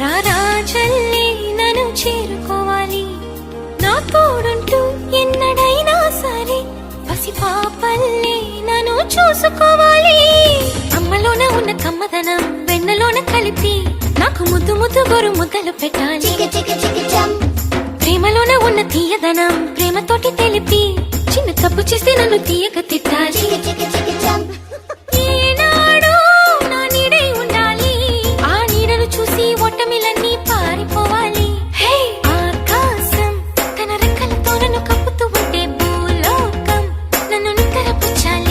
రారాజల్లి నను చేరుకోవాలి. నా తోడుంటూ ఎన్నడైనా సరే పసిపాపల్లి నను చూసుకోవాలి. అమ్మలోన ఉన్న కమ్మదనం వెన్నలోన కలిపి నాకు ముద్దు ముద్దు గొరు ముద్దలు పెట్టాలి. ప్రేమలోన ఉన్న తీయదనం ప్రేమతోటి తెలిపి చిన్న తప్పు చేస్తే నన్ను తీయక తిట్టాలి. तरफ चल